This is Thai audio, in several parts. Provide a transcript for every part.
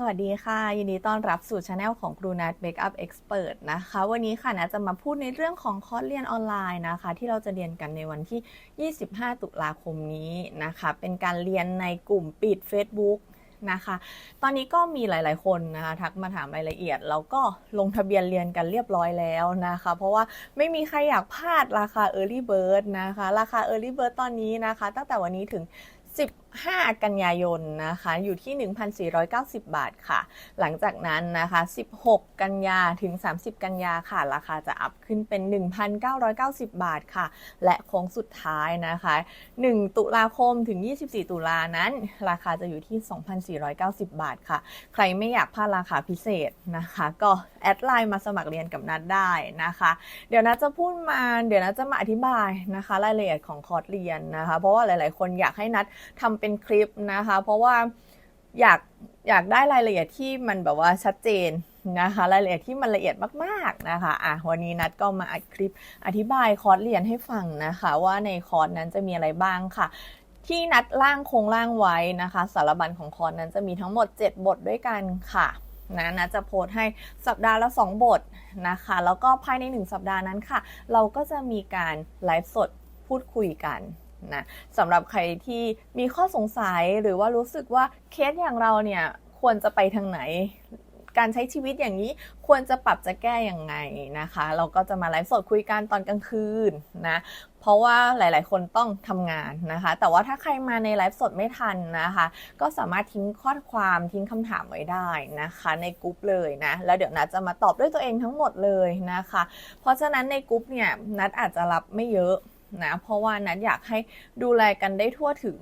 สวัสดีค่ะ ยินดีต้อนรับสู่ช anel ของครูนัท Makeup Expert นะคะ วันนี้ค่ะนะจะมาพูดในเรื่องของคอร์สเรียนออนไลน์นะคะ ที่เราจะเรียนกันในวันที่ 25 ตุลาคมนี้นะคะ เป็นการเรียนในกลุ่มปิด Facebook นะคะ ตอนนี้ก็มีหลาย ๆ คนนะคะทักมาถามรายละเอียด แล้วก็ลงทะเบียนเรียนกันเรียบร้อยแล้วนะคะ เพราะว่าไม่มีใครอยากพลาดราคา Early Bird นะคะ ราคา Early Bird ตอนนี้นะคะ ตั้งแต่วันนี้ถึง 10 5 กันยายนนะคะอยู่ที่ 1,490 บาทค่ะ หลังจากนั้นนะคะ 16 กันยาถึง 30 กันยาค่ะ ราคาจะอัพขึ้นเป็น 1,990 บาทค่ะ และโค้งสุดท้ายนะคะ 1 ตุลาคมถึง 24 ตุลานั้น ราคาจะอยู่ที่ 2,490 บาทค่ะ ใครไม่อยากพลาดราคาพิเศษนะคะ ก็แอดไลน์มาสมัครเรียนกับนัดได้นะคะ เดี๋ยวนัดจะพูดมาเดี๋ยวนัดจะมาอธิบายนะคะ รายละเอียดของคอร์สเรียนนะคะ เพราะว่าหลาย ๆ คนอยากให้นัดทำเป็นคลิปนะคะ เพราะว่าอยากอยากได้รายละเอียดที่มันแบบว่าชัดเจนนะคะรายละเอียดที่มันละเอียดมากๆนะคะอะวันนี้นัดก็มาอัดคลิปอธิบายคอร์สเรียนให้ฟังนะคะ ว่าในคอร์สนั้นจะมีอะไรบ้างค่ะ ที่นัดร่างโครงร่างไว้นะคะ สารบัญของคอร์สนั้นจะมีทั้งหมด 7 บทด้วยกันค่ะนะนะจะโพสให้สัปดาห์ละ 2 บทนะคะ แล้วก็ภายใน 1 สัปดาห์นั้นค่ะ เราก็จะมีการไลฟ์สดพูดคุยกัน นะสำหรับใครที่มีข้อสงสัยหรือว่ารู้สึกว่าเคสอย่างเราเนี่ยควรจะไปทางไหน การใช้ชีวิตอย่างนี้ควรจะปรับจะแก้อย่างไงนะคะ เราก็จะมาไลฟ์สดคุยกันตอนกลางคืนนะเพราะว่าหลาย ๆ คนต้องทำงานนะคะ แต่ว่าถ้าใครมาในไลฟ์สดไม่ทันนะคะ ก็สามารถทิ้งข้อความทิ้งคำถามไว้ได้นะคะ ในกรุ๊ปเลยนะ แล้วเดี๋ยวนัดจะมาตอบด้วยตัวเองทั้งหมดเลยนะคะ เพราะฉะนั้นในกรุ๊ปเนี่ยนัดอาจจะรับไม่เยอะ นะเพราะว่านัดอยากให้ดูแลกันได้ทั่วถึง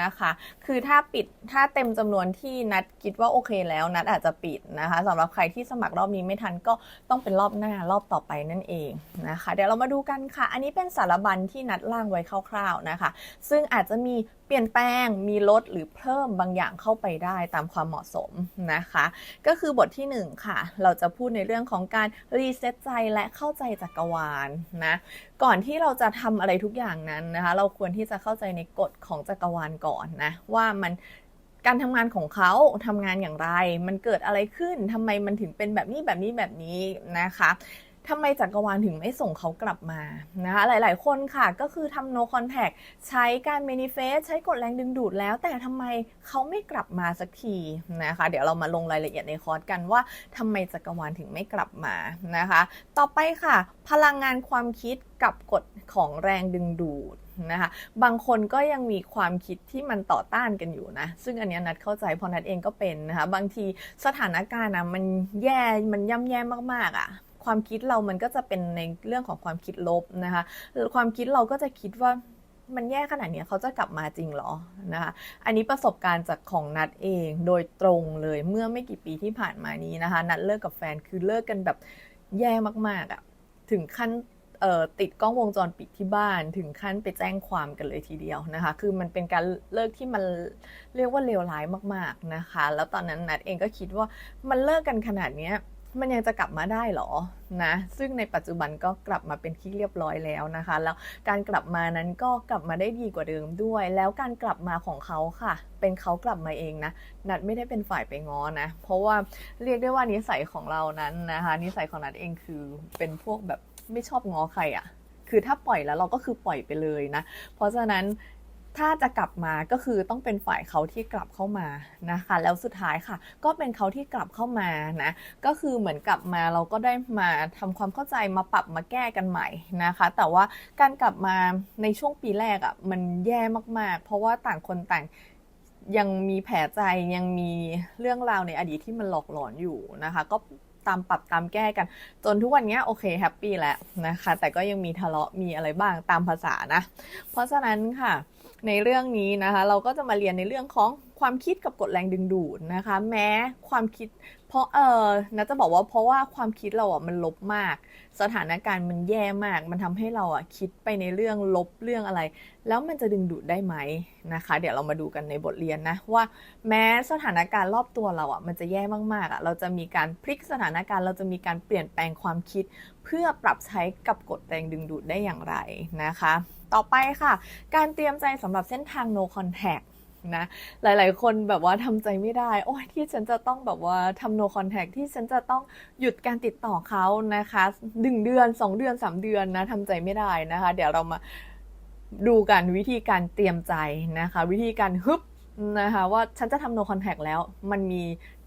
นะคะ คือถ้าปิดถ้าเต็มจำนวนที่นัดคิดว่าโอเคแล้ว นัดอาจจะปิดนะคะสำหรับใครที่สมัครรอบนี้ไม่ทันก็ต้องเป็นรอบหน้ารอบต่อไปนั่นเองนะคะ เดี๋ยวเรามาดูกันค่ะ อันนี้เป็นสารบัญที่นัดล่างไว้คร่าวๆนะคะ ซึ่งอาจจะมี เปลี่ยนแปลงมีลดหรือเพิ่มบางอย่างเข้าไปได้ตามความเหมาะสมนะคะ ก็คือบทที่ 1 ค่ะ เราจะพูดในเรื่องของการรีเซ็ตใจและเข้าใจจักรวาลนะก่อนที่เราจะทำอะไรทุกอย่างนั้นนะคะ เราควรที่จะเข้าใจในกฎของจักรวาลก่อนนะว่ามันการทำงานของเขาทำงานอย่างไร มันเกิดอะไรขึ้นทำไมมันถึงเป็นแบบนี้แบบนี้แบบนี้นะคะ ทำไมจักรวาลถึงไม่ส่งเขากลับมานะคะหลายๆ คนค่ะก็คือทำ no contact ใช้การ manifest ใช้กฎแรงดึงดูดแล้ว แต่ทำไมเขาไม่กลับมาสักทีนะคะ เดี๋ยวเรามาลงรายละเอียดในคอร์สกันว่าทำไมจักรวาลถึงไม่กลับมานะคะ ต่อไปค่ะ พลังงานความคิดกับกฎของแรงดึงดูดนะคะบางคนก็ยังมีความคิดที่มันต่อต้านกันอยู่นะ ซึ่งอันนี้นัดเข้าใจพราะนัดเองก็เป็นนะคะ บางทีสถานการณ์นะมันแย่ มันย่ำแย่มากๆอะ่ะ ความคิดเรามันก็จะเป็นในเรื่องของความคิดลบนะคะความคิดเราก็จะคิดว่ามันแย่ขนาดนี้เขาจะกลับมาจริงเหรอนะคะ อันนี้ประสบการณ์จากของนัดเองโดยตรงเลยเมื่อไม่กี่ปีที่ผ่านมานี้นะคะ นัดเลิกกับแฟนคือเลิกกันแบบแย่มากๆอะ่ะถึงขั้นติดกล้องวงจรปิดที่บ้านถึงขั้นไปแจ้งความกันเลยทีเดียวนะคะ คือมันเป็นการเลิกที่มันเรียกว่าเลวร้ายมาก ๆนะคะ แล้วตอนนั้นนัดเองก็คิดว่ามันเลิกกันขนาดนี้ มันยังจะกลับมาได้หรอนะซึ่งในปัจจุบันก็กลับมาเป็นที่เรียบร้อยแล้วนะคะ แล้วการกลับมานั้นก็กลับมาได้ดีกว่าเดิมด้วย แล้วการกลับมาของเขาค่ะ เป็นเขากลับมาเองนะนัดไม่ได้เป็นฝ่ายไปง้อนะเพราะว่าเรียกได้ว่านิสัยของเรานั้นนะคะนิสัยของนัดเองคือเป็นพวกแบบไม่ชอบง้อใครอะ่ะคือถ้าปล่อยแล้วเราก็คือปล่อยไปเลยนะ เพราะฉะนั้น ถ้าจะกลับมาก็คือต้องเป็นฝ่ายเขาที่กลับเข้ามานะคะ แล้วสุดท้ายค่ะ ก็เป็นเขาที่กลับเข้ามานะก็คือเหมือนกลับมาเราก็ได้มาทำความเข้าใจมาปรับมาแก้กันใหม่นะคะ แต่ว่าการกลับมาในช่วงปีแรกอะ่ะมันแย่มากๆ เพราะว่าต่างคนต่างยังมีแผลใจยังมีเรื่องราวในอดีตที่มันหลอกหลอนอยู่นะคะ ก็ตามปรับตามแก้กัน จนทุกวันนี้โอเคแฮปปี้แล้วนะคะ แต่ก็ยังมีทะเลาะมีอะไรบ้างตามภาษานะ เพราะฉะนั้นค่ะ ในเรื่องนี้นะคะ เราก็จะมาเรียนในเรื่องของความคิดกับกฎแรงดึงดูดนะคะ แม้ความคิด เพราะเออนะจะบอกว่าเพราะว่าความคิดเราอะมันลบมาก สถานการณ์มันแย่มาก มันทำให้เราอะคิดไปในเรื่องลบเรื่องอะไร แล้วมันจะดึงดูดได้ไหมนะคะ เดี๋ยวเรามาดูกันในบทเรียนนะว่า แม้สถานการณ์รอบตัวเราอะมันจะแย่มากๆอะเราจะมีการพลิกสถานการณ์ เราจะมีการเปลี่ยนแปลงความคิด เพื่อปรับใช้กับกฎแรงดึงดูดได้อย่างไรนะคะ ต่อไปค่ะ การเตรียมใจสำหรับเส้นทาง no contact นะหลายๆ คนแบบว่าทำใจไม่ได้ โอ้ยที่ฉันจะต้องแบบว่าทำ no contact ที่ฉันจะต้องหยุดการติดต่อเขานะคะหนึ่งเดือนสองเดือนสามเดือนนะทำใจไม่ได้นะคะ เดี๋ยวเรามาดูกันวิธีการเตรียมใจนะคะ วิธีการฮึบนะคะว่าฉันจะทำ no contact แล้วมันมี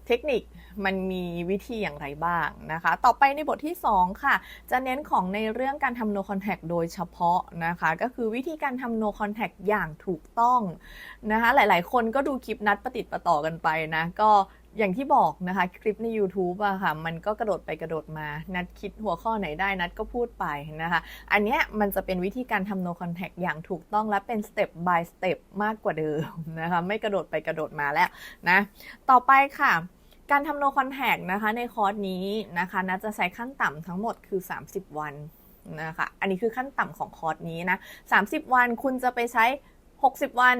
เทคนิค มันมีวิธีอย่างไรบ้างนะคะ ต่อไปในบทที่ 2 ค่ะ จะเน้นของในเรื่องการทำ no contact โดยเฉพาะนะคะ ก็คือวิธีการทำ no contact อย่างถูกต้องนะคะ หลายๆ คนก็ดูคลิปนัดประติดประต่อกันไปนะ ก็อย่างที่บอกนะคะคลิปใน YouTube อะค่ะ มันก็กระโดดไปกระโดดมา นัดคิดหัวข้อไหนได้นัดก็พูดไปนะคะ อันเนี้ยมันจะเป็นวิธีการทำ no contact อย่างถูกต้องและเป็น step by step มากกว่าเดิมนะคะ ไม่กระโดดไปกระโดดมาแล้วนะ ต่อไปค่ะ การทำ no contact นะคะในคอร์สนี้นะคะนัจะใช้ขั้นต่ำทั้งหมดคือ 30 วันนะคะ อันนี้คือขั้นต่ำของคอร์สนี้นะ 30 วันคุณจะไปใช้ 60 วัน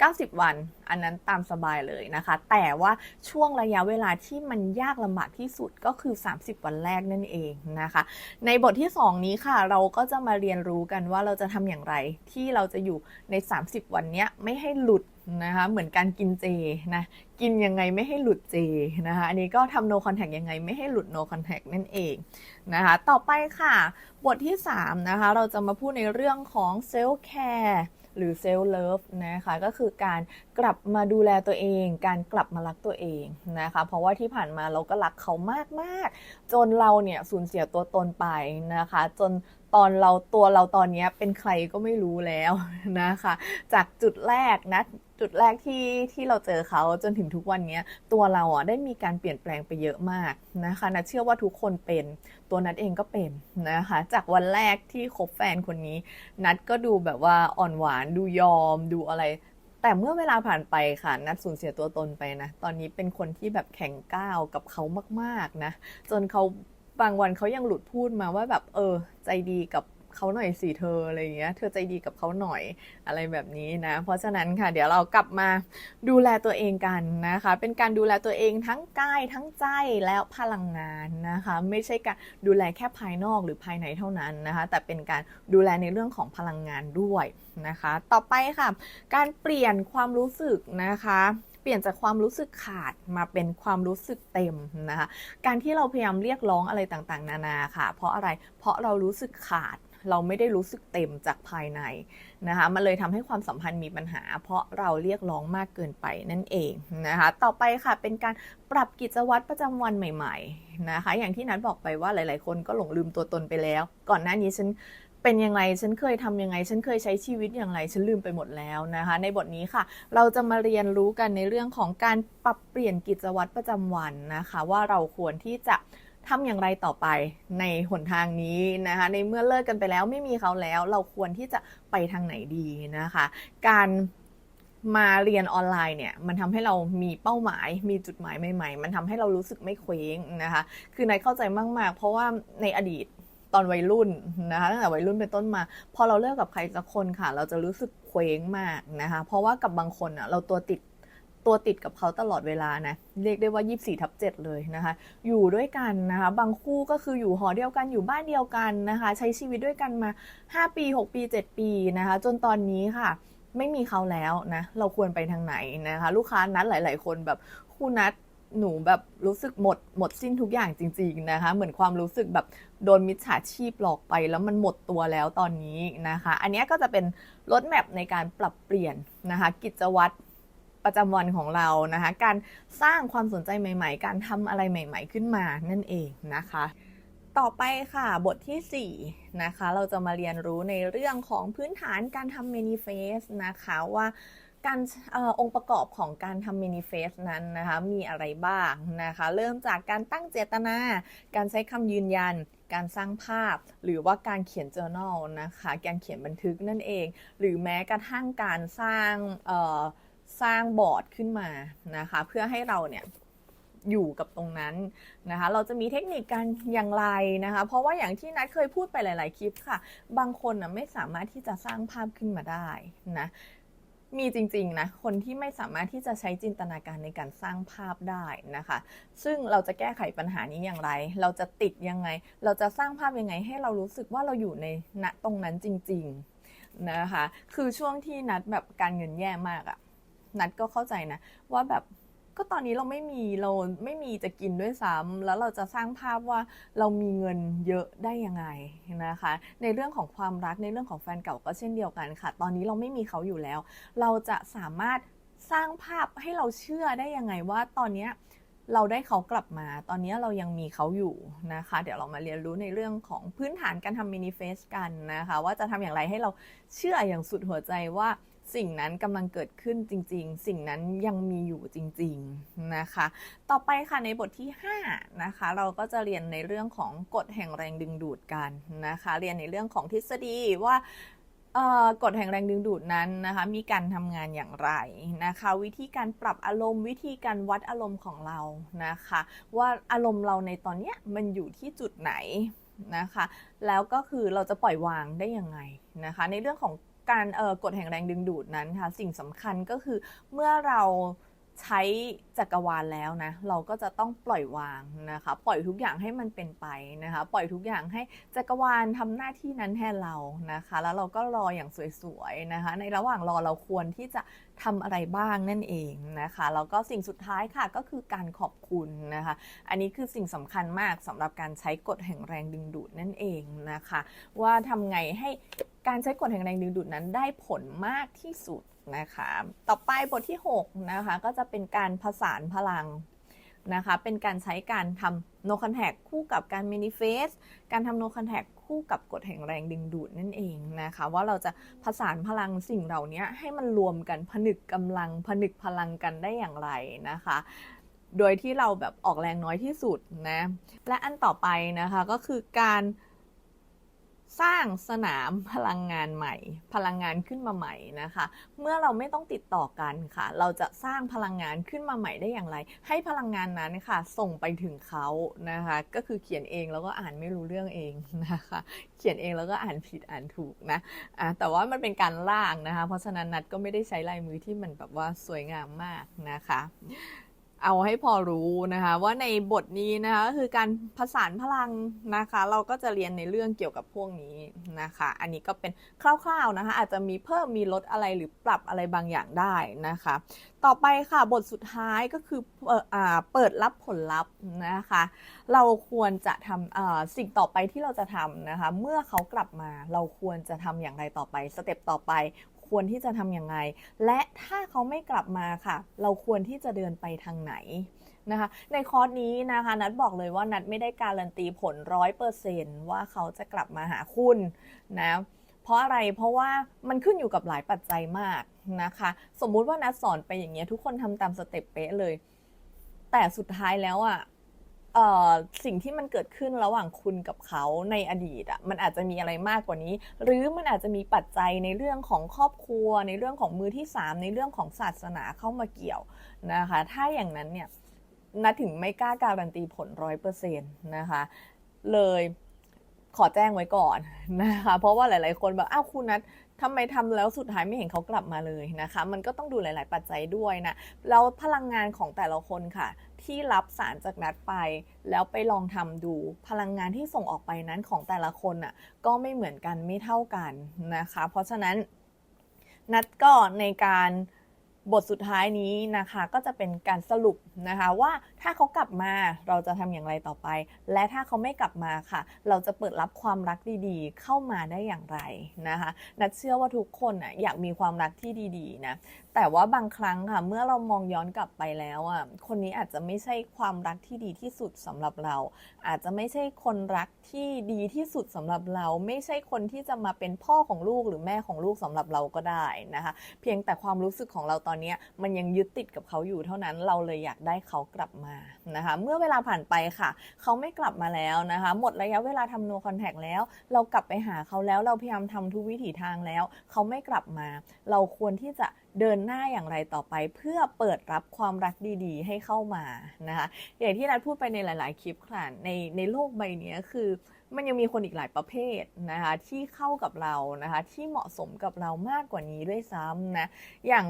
90 วัน อันนั้นตามสบายเลยนะคะ แต่ว่าช่วงระยะเวลาที่มันยากลำบากที่สุดก็คือ 30 วันแรกนั่นเองนะคะ ในบทที่ 2 นี้ค่ะ เราก็จะมาเรียนรู้กันว่าเราจะทำอย่างไรที่เราจะอยู่ใน 30 วันนี้ไม่ให้หลุดนะคะเหมือนการกินเจนะกินยังไงไม่ให้หลุดเจนะคะอันนี้ก็ทำ no contact ยังไงไม่ให้หลุด no contact นั่นเองนะคะต่อไปค่ะ บทที่ 3 นะคะ เราจะมาพูดในเรื่องของ self care หรือ self love นะคะก็คือการกลับมาดูแลตัวเอง การกลับมารักตัวเองนะคะ เพราะว่าที่ผ่านมาเราก็รักเขามาก ๆ จนเราเนี่ยสูญเสียตัวตนไปนะคะ จนตอนเราตัวเราตอนนี้เป็นใครก็ไม่รู้แล้วนะคะ จากจุดแรกนะจุดแรกที่ที่เราเจอเขาจนถึงทุกวันนี้ตัวเราอะได้มีการเปลี่ยนแปลงไปเยอะมากนะคะนะเชื่อว่าทุกคนเป็นตัวนัดเองก็เป็นนะคะ จากวันแรกที่คบแฟนคนนี้ นัดก็ดูแบบว่าอ่อนหวานดูยอมดูอะไร แต่เมื่อเวลาผ่านไปค่ะ นัดสูญเสียตัวตนไปนะ ตอนนี้เป็นคนที่แบบแข็งก้าวกับเขามาก ๆ นะ จนเขาบางวันเขายังหลุดพูดมาว่าแบบเออ ใจดีกับ เขาหน่อยสิเธออะไรอย่างเงี้ย เธอใจดีกับเขาหน่อยอะไรแบบนี้นะ เพราะฉะนั้นค่ะ เดี๋ยวเรากลับมาดูแลตัวเองกันนะคะ เป็นการดูแลตัวเองทั้งกายทั้งใจแล้วพลังงานนะคะ ไม่ใช่การดูแลแค่ภายนอกหรือภายในเท่านั้นนะคะ แต่เป็นการดูแลในเรื่องของพลังงานด้วยนะคะ ต่อไปค่ะ การเปลี่ยนความรู้สึกนะคะเปลี่ยนจากความรู้สึกขาดมาเป็นความรู้สึกเต็มนะคะ การที่เราพยายามเรียกร้องอะไรต่างๆ นานาค่ะ เพราะอะไร เพราะเรารู้สึกขาด เราไม่ได้รู้สึกเต็มจากภายในนะคะมันเลยทำให้ความสัมพันธ์มีปัญหา เพราะเราเรียกร้องมากเกินไปนั่นเองนะคะ ต่อไปค่ะเป็นการปรับกิจวัตรประจำวันใหม่ ๆนะคะ อย่างที่นัทบอกไปว่าหลาย ๆ คนก็หลงลืมตัวตนไปแล้ว ก่อนหน้านี้ฉันเป็นยังไง ฉันเคยทำยังไง ฉันเคยใช้ชีวิตอย่างไร ฉันลืมไปหมดแล้วนะคะ ในบทนี้ค่ะ เราจะมาเรียนรู้กันในเรื่องของการปรับเปลี่ยนกิจวัตรประจำวันนะคะ ว่าเราควรที่จะ ทำอย่างไรต่อไปในหนทางนี้นะคะ ในเมื่อเลิกกันไปแล้วไม่มีเขาแล้ว เราควรที่จะไปทางไหนดีนะคะ การมาเรียนออนไลน์เนี่ยมันทำให้เรามีเป้าหมาย มีจุดหมายใหม่ ๆ มันทำให้เรารู้สึกไม่เคว้งนะคะ คือนายเข้าใจมากๆ เพราะว่าในอดีตตอนวัยรุ่นนะคะตั้งแต่วัยรุ่นเป็นต้นมา พอเราเลิกกับใครสักคนค่ะ เราจะรู้สึกเคว้งมากนะคะ เพราะว่ากับบางคนอะเราตัวติด ตัวติดกับเขาตลอดเวลานะ เรียกได้ว่า 24 ทับ 7 เลยนะคะ อยู่ด้วยกันนะคะ บางคู่ก็คืออยู่หอเดียวกัน อยู่บ้านเดียวกันนะคะ ใช้ชีวิตด้วยกันมา 5 ปี 6 ปี 7 ปีนะคะ จนตอนนี้ค่ะ ไม่มีเขาแล้วนะ เราควรไปทางไหนนะคะ ลูกค้านัดหลาย ๆ คนแบบคู่นัดหนูแบบรู้สึกหมดหมดสิ้นทุกอย่างจริง ๆนะคะ เหมือนความรู้สึกแบบโดนมิจฉาชีพหลอกไป แล้วมันหมดตัวแล้วตอนนี้นะคะ อันนี้ก็จะเป็นรถแมพในการปรับเปลี่ยนนะคะ กิจวัตร ประจำวันของเรานะคะ การสร้างความสนใจใหม่ ๆ การทำอะไรใหม่ ๆ ขึ้นมานั่นเองนะคะ ต่อไปค่ะบทที่ 4 นะคะ เราจะมาเรียนรู้ในเรื่องของพื้นฐานการทำ manifest นะคะว่าการออองค์ประกอบของการทำ manifest นั้นนะคะมีอะไรบ้างนะคะเริ่มจากการตั้งเจตนา การใช้คำยืนยัน การสร้างภาพ หรือว่าการเขียน journal นะคะการเขียนบันทึกนั่นเอง หรือแม้กระทั่งการสร้าง สร้างบอร์ดขึ้นมานะคะ เพื่อให้เราเนี่ยอยู่กับตรงนั้นนะคะ เราจะมีเทคนิคการอย่างไรนะคะ เพราะว่าอย่างที่นัดเคยพูดไปหลาย ๆ คลิปค่ะ บางคนนะไม่สามารถที่จะสร้างภาพขึ้นมาได้นะมีจริงๆนะคนที่ไม่สามารถที่จะใช้จินตนาการในการสร้างภาพได้นะคะ ซึ่งเราจะแก้ไขปัญหานี้อย่างไร เราจะติดยังไง เราจะสร้างภาพยังไง ให้เรารู้สึกว่าเราอยู่ในณตรงนั้นจริง ๆนะคะ คือช่วงที่นัดแบบการเงินแย่มากอะ นัดก็เข้าใจนะ ว่าแบบก็ตอนนี้เราไม่มีเราไม่มีจะกินด้วยซ้ำแล้วเราจะสร้างภาพว่าเรามีเงินเยอะได้ยังไงนะคะ ในเรื่องของความรักในเรื่องของแฟนเก่าก็เช่นเดียวกันค่ะ ตอนนี้เราไม่มีเขาอยู่แล้ว เราจะสามารถสร้างภาพให้เราเชื่อได้ยังไงว่าตอนนี้เราได้เขากลับมา ตอนนี้เรายังมีเขาอยู่นะคะ เดี๋ยวเรามาเรียนรู้ในเรื่องของพื้นฐานการทำมินิเฟสกันนะคะ ว่าจะทำอย่างไรให้เราเชื่ออย่างสุดหัวใจว่า สิ่งนั้นกำลังเกิดขึ้นจริง ๆ สิ่งนั้นยังมีอยู่จริง ๆ นะคะ ต่อไปค่ะในบทที่5นะคะเราก็จะเรียนในเรื่องของกฎแห่งแรงดึงดูดกันนะคะ เรียนในเรื่องของทฤษฎีว่ากฎแห่งแรงดึงดูดนั้นนะคะมีการทำงานอย่างไรนะคะ วิธีการปรับอารมณ์ วิธีการวัดอารมณ์ของเรานะคะ ว่าอารมณ์เราในตอนนี้มันอยู่ที่จุดไหนนะคะ แล้วก็คือเราจะปล่อยวางได้ยังไงนะคะ ในเรื่องของ การเอ่อกฎแห่งแรงดึงดูดนั้นค่ะสิ่งสำคัญก็คือเมื่อเราใช้จักรวาลแล้วนะเราก็จะต้องปล่อยวางนะคะปล่อยทุกอย่างให้มันเป็นไปนะคะปล่อยทุกอย่างให้จักรวาลทำหน้าที่นั้นแทนเรานะคะแล้วเราก็รออย่างสวยๆนะคะในระหว่างรอเราควรที่จะทำอะไรบ้างนั่นเองนะคะแล้วก็สิ่งสุดท้ายค่ะก็คือการขอบคุณนะคะอันนี้คือสิ่งสำคัญมากสำหรับการใช้กฎแห่งแรงดึงดูดนั่นเองนะคะว่าทำไงให้ การใช้กฎแห่งแรงดึงดูดนั้นได้ผลมากที่สุดนะคะ ต่อไปบทที่6นะคะก็จะเป็นการผสานพลังนะคะ เป็นการใช้การทำ no contact คู่กับการ manifest การทำ no contact คู่กับกฎแห่งแรงดึงดูดนั่นเองนะคะ ว่าเราจะผสานพลังสิ่งเหล่านี้ให้มันรวมกันผนึกกำลังผนึกพลังกันได้อย่างไรนะคะ โดยที่เราแบบออกแรงน้อยที่สุดนะ และอันต่อไปนะคะก็คือการ สร้างสนามพลังงานใหม่ พลังงานขึ้นมาใหม่นะคะ เมื่อเราไม่ต้องติดต่อกันค่ะ เราจะสร้างพลังงานขึ้นมาใหม่ได้อย่างไร ให้พลังงานนั้นค่ะ ส่งไปถึงเขานะคะ ก็คือเขียนเองแล้วก็อ่านไม่รู้เรื่องเองนะคะ เขียนเองแล้วก็อ่านผิดอ่านถูกนะะแต่ว่ามันเป็นการล่างนะคะ เพราะฉะนั้นนัดก็ไม่ได้ใช้ลายมือที่มันแบบว่าสวยงามมากนะคะ เอาให้พอรู้นะคะว่าในบทนี้นะคะก็คือการผสานพลังนะคะ เราก็จะเรียนในเรื่องเกี่ยวกับพวกนี้นะคะ อันนี้ก็เป็นคร่าวๆนะคะ อาจจะมีเพิ่มมีลดอะไรหรือปรับอะไรบางอย่างได้นะคะ ต่อไปค่ะบทสุดท้ายก็คือเอ่ออเปิดรับผลลัพธ์นะคะ เราควรจะทำสิ่งต่อไปที่เราจะทำนะคะ เมื่อเขากลับมาเราควรจะทำอย่างไรต่อไปสเต็ปต่อไป ควรที่จะทำอยังไงและถ้าเขาไม่กลับมาค่ะ เราควรที่จะเดินไปทางไหนนะคะ ในคอร์สนี้นะคะนัดบอกเลยว่านัดไม่ได้การันตีผลร้อยเปอร์เซนว่าเขาจะกลับมาหาคุณนะเพราะอะไรเพราะว่ามันขึ้นอยู่กับหลายปัจจัยมากนะคะ สมมุติว่านัดสอนไปอย่างเงี้ยทุกคนทำตามสเต็ปเป๊ะเลย แต่สุดท้ายแล้วอะ เอ่อสิ่งที่มันเกิดขึ้นระหว่างคุณกับเขาในอดีตอะมันอาจจะมีอะไรมากกว่านี้ หรือมันอาจจะมีปัจจัยในเรื่องของครอบครัว ในเรื่องของมือที่สามในเรื่องของศาสนาเข้ามาเกี่ยวนะคะ ถ้าอย่างนั้นเนี่ยนัดถึงไม่กล้าการันตีผลร้อยเปอร์เซ็นต์นะคะ เลยขอแจ้งไว้ก่อนนะคะ เพราะว่าหลาย ๆ คนแบบอ้าวคุณนัททำไมทำแล้วสุดท้ายไม่เห็นเขากลับมาเลยนะคะ มันก็ต้องดูหลาย ๆ ปัจจัยด้วยนะแล้วพลังงานของแต่ละคนค่ะ ที่รับสารจากนัดไป แล้วไปลองทำดูพลังงานที่ส่งออกไปนั้นของแต่ละคนน่ะก็ไม่เหมือนกันไม่เท่ากันนะคะ เพราะฉะนั้นนัดก็ในการ บทสุดท้ายนี้นะคะก็จะเป็นการสรุปนะคะว่าถ้าเขากลับมาเราจะทำอย่างไรต่อไป และถ้าเขาไม่กลับมาค่ะ เราจะเปิดรับความรักดีๆ เข้ามาได้อย่างไรนะคะนัดเชื่อว่าทุกคนอะอยากมีความรักที่ดีๆนะแต่ว่าบางครั้งค่ะเมื่อเรามองย้อนกลับไปแล้วอะคนนี้อาจจะไม่ใช่ความรักที่ดีที่สุดสำหรับเรา อาจจะไม่ใช่คนรักที่ดีที่สุดสำหรับเรา ไม่ใช่คนที่จะมาเป็นพ่อของลูกหรือแม่ของลูกสำหรับเราก็ได้นะคะ เพียงแต่ความรู้สึกของเราตอนนี้มันยังยึดติดกับเขาอยู่เท่านั้นเราเลยอยากได้เขากลับมานะคะเมื่อเวลาผ่านไปค่ะ เขาไม่กลับมาแล้วนะคะ หมดระยะเวลาทำ no contact แล้ว เรากลับไปหาเขาแล้วเราพยายามทำทุกวิถีทางแล้ว เขาไม่กลับมา เราควรที่จะเดินหน้าอย่างไรต่อไป เพื่อเปิดรับความรักดีๆ ให้เข้ามานะคะอย่างที่นัดพูดไปในหลาย ๆ คลิปค่ะในในโลกใบนี้คือมันยังมีคนอีกหลายประเภทนะคะที่เข้ากับเรานะคะที่เหมาะสมกับเรามากกว่านี้ด้วยซ้ำนะอย่าง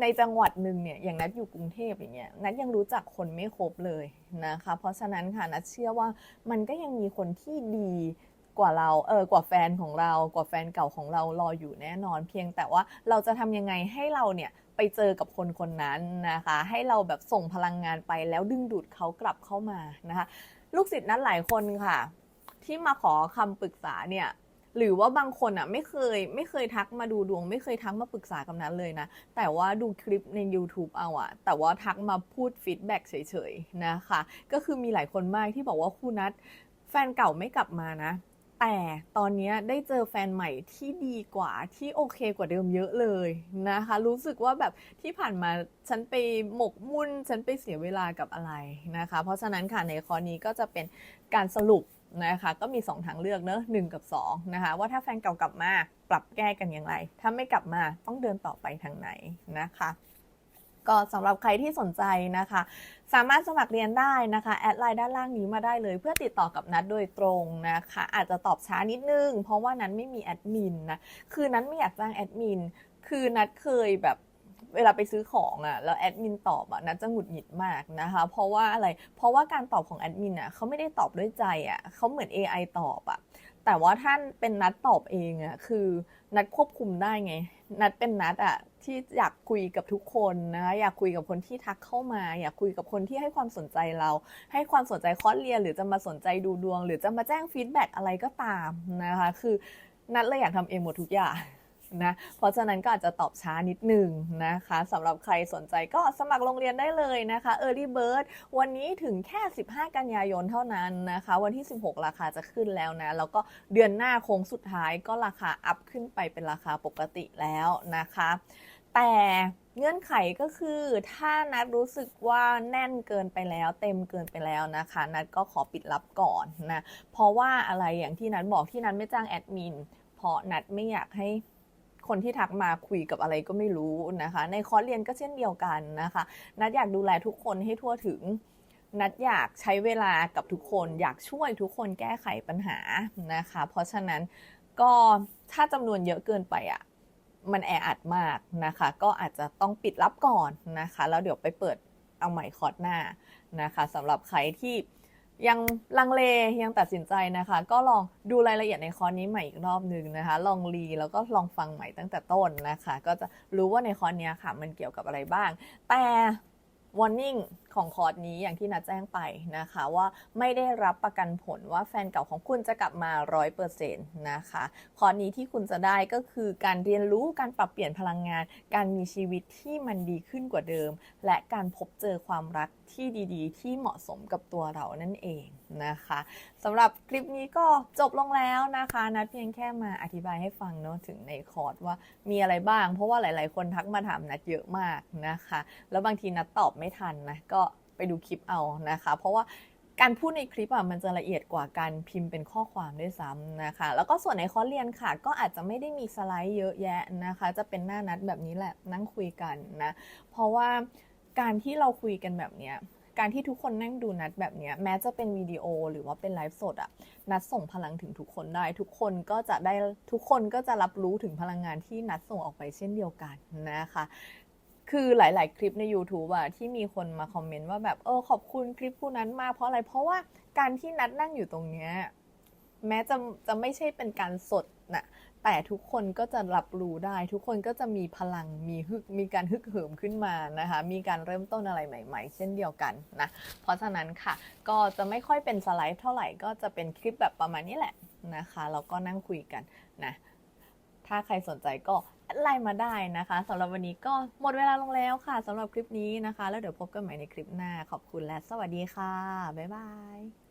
ในจังหวัดหนึ่งเนี่ยอย่างนัดอยู่กรุงเทพอย่างเงี้ยนัดยังรู้จักคนไม่ครบเลยนะคะ เพราะฉะนั้นค่ะนัดเชื่อว่ามันก็ยังมีคนที่ดีกว่าเราเออกว่าแฟนของเรากว่าแฟนเก่าของเรารออยู่แน่นอน เพียงแต่ว่าเราจะทำยังไงให้เราเนี่ยไปเจอกับคนคนนั้นนะคะ ให้เราแบบส่งพลังงานไปแล้วดึงดูดเขากลับเข้ามานะคะ ลูกศิษย์นั้นหลายคนค่ะ ที่มาขอคำปรึกษาเนี่ย หรือว่าบางคนอะไม่เคยไม่เคยทักมาดูดวง ไม่เคยทักมาปรึกษากับนัทเลยนะ แต่ว่าดูคลิปใน YouTube เอาอะแต่ว่าทักมาพูดฟีดแบ็กเฉยๆนะคะ ก็คือมีหลายคนมากที่บอกว่าคู่นัดแฟนเก่าไม่กลับมานะ แต่ตอนนี้ได้เจอแฟนใหม่ที่ดีกว่าที่โอเคกว่าเดิมเยอะเลยนะคะ รู้สึกว่าแบบที่ผ่านมาฉันไปหมกมุ่น ฉันไปเสียเวลากับอะไรนะคะ เพราะฉะนั้นค่ะในข้อนี้ก็จะเป็นการสรุป นะคะก็มี 2 ทางเลือกเนอะหนึ่งกับ2นะคะว่าถ้าแฟนเก่ากลับมาปรับแก้กันอย่างไร ถ้าไม่กลับมาต้องเดินต่อไปทางไหนนะคะก็สำหรับใครที่สนใจนะคะ สามารถสมัครเรียนได้นะคะ แอดไลน์ด้านล่างนี้มาได้เลย เพื่อติดต่อกับนัดโดยตรงนะคะ อาจจะตอบช้านิดนึง เพราะว่านั้นไม่มีแอดมินนะ คือนั้นไม่อยากจ้างแอดมิน คือนัดเคยแบบ เวลาไปซื้อของอะ่ะแล้วแอดมินตอบอะ่ะนัดจะหงุดหงิดมากนะคะ เพราะว่าอะไรเพราะว่าการตอบของแอดมินอะเขาไม่ได้ตอบด้วยใจอะ่ะเขาเหมือน AI ตอบอะ่ะแต่ว่าท่านเป็นนัดตอบเองอะ่ะคือนัดควบคุมได้ไง นัดเป็นนัดอะ่ะที่อยากคุยกับทุกคนนะคะอยากคุยกับคนที่ทักเข้ามา อยากคุยกับคนที่ให้ความสนใจเรา ให้ความสนใจคอร์สเรียน หรือจะมาสนใจดูดวง หรือจะมาแจ้งฟีดแบ็กอะไรก็ตามนะคะคือนัดเลยอยากทำเองหมดทุกอย่าง นะเพราะฉะนั้นก็อาจจะตอบช้านิดหนึ่งนะคะสำหรับใครสนใจก็สมัครโรงเรียนได้เลยนะคะ Early Bird วันนี้ถึงแค่ 15 กันยายนเท่านั้นนะคะ วันที่ 16 ราคาจะขึ้นแล้วนะ แล้วก็เดือนหน้าโค้งสุดท้ายก็ราคาอัพขึ้นไปเป็นราคาปกติแล้วนะคะ แต่เงื่อนไขก็คือถ้านัดรู้สึกว่าแน่นเกินไปแล้ว เต็มเกินไปแล้วนะคะ นัดก็ขอปิดรับก่อนนะ เพราะว่าอะไรอย่างที่นัดบอกที่นัดไม่จ้างแอดมินเพราะนัดไม่อยากให้ คนที่ทักมาคุยกับอะไรก็ไม่รู้นะคะ ในคอร์สเรียนก็เช่นเดียวกันนะคะ นัดอยากดูแลทุกคนให้ทั่วถึง นัดอยากใช้เวลากับทุกคน อยากช่วยทุกคนแก้ไขปัญหานะคะ เพราะฉะนั้นก็ถ้าจำนวนเยอะเกินไปอะมันแออัดมากนะคะ ก็อาจจะต้องปิดรับก่อนนะคะ แล้วเดี๋ยวไปเปิดเอาใหม่คอร์สหน้านะคะสำหรับใครที่ ยังลังเลยังตัดสินใจนะคะ ก็ลองดูรายละเอียดในคอร์สนี้ใหม่อีกรอบหนึ่งนะคะ ลองรีแล้วก็ลองฟังใหม่ตั้งแต่ต้นนะคะ ก็จะรู้ว่าในคอร์สนี้ค่ะ มันเกี่ยวกับอะไรบ้าง แต่ warning ของคอร์สนี้อย่างที่นัดแจ้งไปนะคะว่าไม่ได้รับประกันผลว่าแฟนเก่าของคุณจะกลับมา 100%นะคะ คอร์สนี้ที่คุณจะได้ก็คือการเรียนรู้การปรับเปลี่ยนพลังงาน การมีชีวิตที่มันดีขึ้นกว่าเดิม และการพบเจอความรักที่ดีๆ ที่เหมาะสมกับตัวเรานั่นเองนะคะสำหรับคลิปนี้ก็จบลงแล้วนะคะ นัดเพียงแค่มาอธิบายให้ฟังเนาะถึงในคอร์สว่ามีอะไรบ้าง เพราะว่าหลาย ๆ คนทักมาถามนัดเยอะมากนะคะ แล้วบางทีนัดตอบไม่ทันนะก็ ไปดูคลิปเอานะคะ เพราะว่าการพูดในคลิปอะมันจะละเอียดกว่าการพิมพ์เป็นข้อความด้วยซ้ำนะคะ แล้วก็ส่วนในคอร์สเรียนค่ะ ก็อาจจะไม่ได้มีสไลด์เยอะแยะนะคะ จะเป็นหน้านัดแบบนี้แหละนั่งคุยกันนะ เพราะว่าการที่เราคุยกันแบบเนี้ยการที่ทุกคนนั่งดูนัดแบบนี้แม้จะเป็นวิดีโอหรือว่าเป็นไลฟ์สดอะนัดส่งพลังถึงทุกคนได้ ทุกคนก็จะได้ทุกคนก็จะรับรู้ถึงพลังงานที่นัดส่งออกไปเช่นเดียวกันนะคะ คือหลาย ๆ คลิปใน YouTube อะที่มีคนมาคอมเมนต์ว่าแบบเออขอบคุณคลิปผู้นั้นมากเพราะอะไร เพราะว่าการที่นัดนั่งอยู่ตรงเนี้ยแม้จะจะไม่ใช่เป็นการสดนะแต่ทุกคนก็จะรับรู้ได้ ทุกคนก็จะมีพลังมีฮึกมีการฮึกเหิมขึ้นมานะคะ มีการเริ่มต้นอะไรใหม่ ๆ เช่นเดียวกันนะ เพราะฉะนั้นค่ะ ก็จะไม่ค่อยเป็นสไลด์เท่าไหร่ก็จะเป็นคลิปแบบประมาณนี้แหละนะคะแล้วก็นั่งคุยกันนะถ้าใครสนใจก็ ไลน์มาได้นะคะสำหรับวันนี้ก็หมดเวลาลงแล้วค่ะสำหรับคลิปนี้นะคะ แล้วเดี๋ยวพบกันใหม่ในคลิปหน้าขอบคุณและสวัสดีค่ะ บ๊ายบาย